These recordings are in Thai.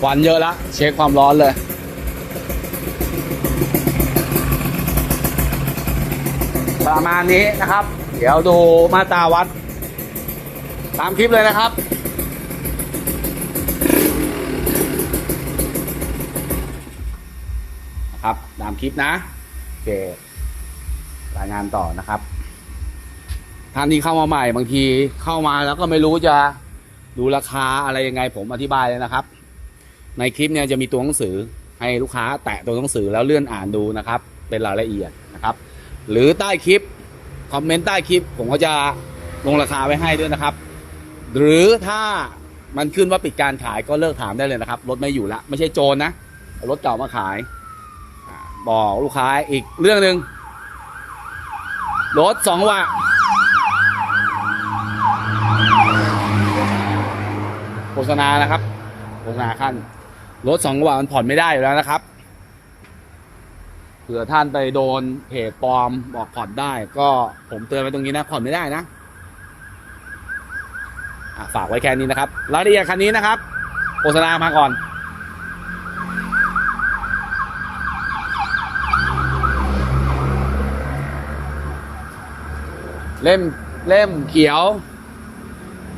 ควันเยอะแล้วเช็คความร้อนเลย ประมาณนี้นะครับ เดี๋ยวดูมาตาวัด ตามคลิปเลยนะครับนะครับ ตามคลิปนะโอเครายงานต่อนะครับท่านที่เข้ามาใหม่บางทีเข้ามาแล้วก็ไม่รู้จะดูราคาอะไรยังไงผมอธิบายเลยนะครับ ในคลิปเนี่ยจะมีตัวหนังสือให้ลูกค้าแตะตัวหนังสือแล้วเลื่อนอ่านดูนะครับ เป็นรายละเอียดนะครับ หรือใต้คลิปคอมเมนต์ใต้คลิปผมก็จะลงราคาไว้ให้ด้วยนะครับ หรือถ้ามันขึ้นว่าปิดการขายก็เลิกถามได้เลยนะครับ รถไม่อยู่ละไม่ใช่โจรนะรถเก่ามาขายบอกลูกค้าอีกเรื่องหนึ่งรถสองวะโฆษณานะครับโฆษณาขั้น รถสองกวะมันผ่อนไม่ได้อยู่แล้วนะครับเผื่อท่านไปโดนเพจปลอมบอกผ่อนได้ ก็ผมเตือนไว้ตรงนี้นะผ่อนไม่ได้นะฝากไว้แค่นี้นะครับรายละเอียดคันนี้นะครับโฆษณามาก่อนเล่มเล่มเขียว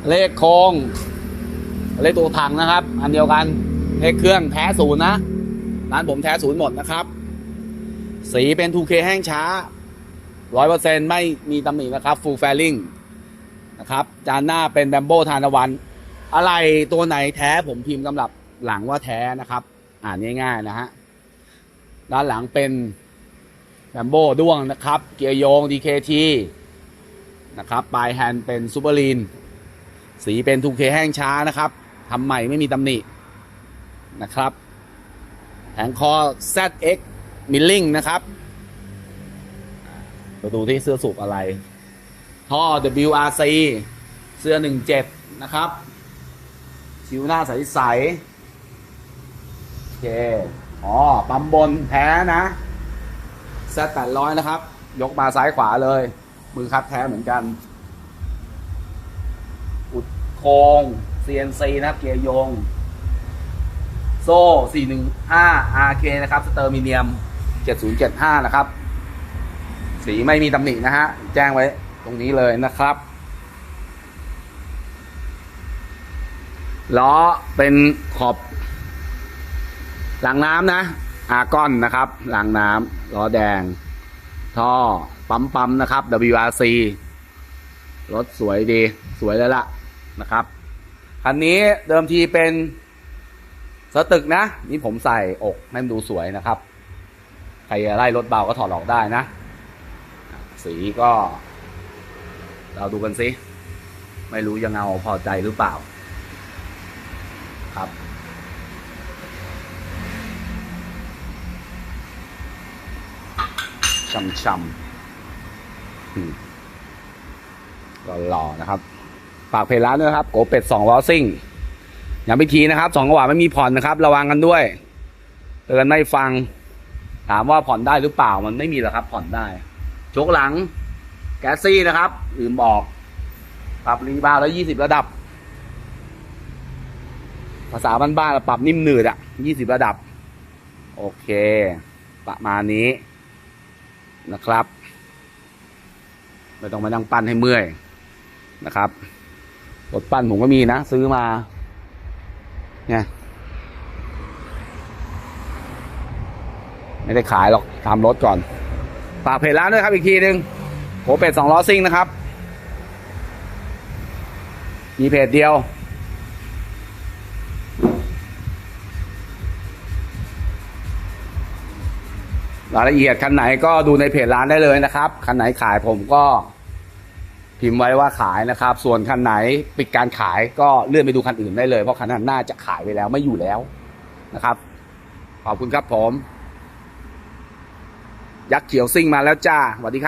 เลขโคง เลขตัวถังนะครับ อันเดียวกัน เลขเครื่องแท้ศูนย์นะ ร้านผมแท้ศูนย์หมดนะครับ สีเป็น 2K แห้งช้า 100%ไม่มีตำหนินะครับ full fairing นะครับ จานหน้าเป็นแบมโบทานวัน อะไรตัวไหนแท้ผมพิมพ์กำลับหลังว่าแท้นะครับ อ่านง่าย ๆ นะฮะ ด้านหลังเป็นแบมโบด้วงนะครับ เกียร์โยง DKT นะครับ ปลายแฮนด์เป็นซูเปอร์ลีน สีเป็นทูเคแห้งช้านะครับทำใหม่ไม่มีตำหนิ นะครับแผงคอ ZX Milling นะครับเราดูที่เสื้อสูบอะไร ท่อ WRC เสื้อ 17 นะครับ ชิวหน้าใสๆโอเค อ๋อ ปั๊มบนแท้นะแซดแปดร้อยนะครับ ยกมาซ้ายขวาเลย มือคัดแท้เหมือนกัน อุดโครง CNC นะครับ เกียร์โยง โซ่ 415 RK นะครับ สเตอร์มิเนียม 7075 นะครับ สีไม่มีตำหนินะฮะ แจ้งไว้ตรงนี้เลยนะครับ ล้อเป็นขอบ หลังน้ำนะ อากอนนะครับ หลังน้ำล้อแดง ท่อ ปั๊มปั๊มนะครับ WRC รถสวยดี สวยเลยล่ะนะครับ คันนี้เดิมทีเป็น สตึกนะ นี่ผมใส่อกให้มันดูสวยนะครับ ใครไล่รถเบาก็ถอดออกได้นะ สีก็ เราดูกันสิ ไม่รู้ยังเงาพอใจหรือเปล่า ครับช่ำๆหล่อๆนะครับ ฝากเพจร้านด้วยนะครับ โกเป็ดสองล้อซิ่ง ย้ำอีกทีนะครับสองกว่าไม่มีผ่อนนะครับ ระวังกันด้วยเตือนไม่ฟัง ถามว่าผ่อนได้หรือเปล่ามันไม่มีหรอกครับ ผ่อนได้โชกหลัง แก๊สซี่นะครับลืมบอกปรับรีบาวแล้วยี่สิบระดับ ภาษาบ้านๆเราปรับนิ่มหนืดอะยี่สิบระดับ โอเค ประมาณนี้นะครับไม่ต้องมานั่งปั้นให้เมื่อยนะครับรถปั้นผมก็มีนะ ซื้อมา เนี่ยไม่ได้ขายหรอกทำรถก่อนฝากเพจร้านด้วยครับอีกทีหนึ่งโหเป็ดสองล้อซิ่งนะครับ มีเพจเดียว รายละเอียดคันไหนก็ดูในเพจร้านได้เลยนะครับ คันไหนขายผมก็ พิมพ์ไว้ว่าขายนะครับ ส่วนคันไหนปิดการขายก็เลื่อนไปดูคันอื่นได้เลย เพราะคันนั้นน่าจะขายไปแล้วไม่อยู่แล้วนะครับ ขอบคุณครับผม ยักษ์เขียวซิ่งมาแล้วจ้าสวัสดีครับ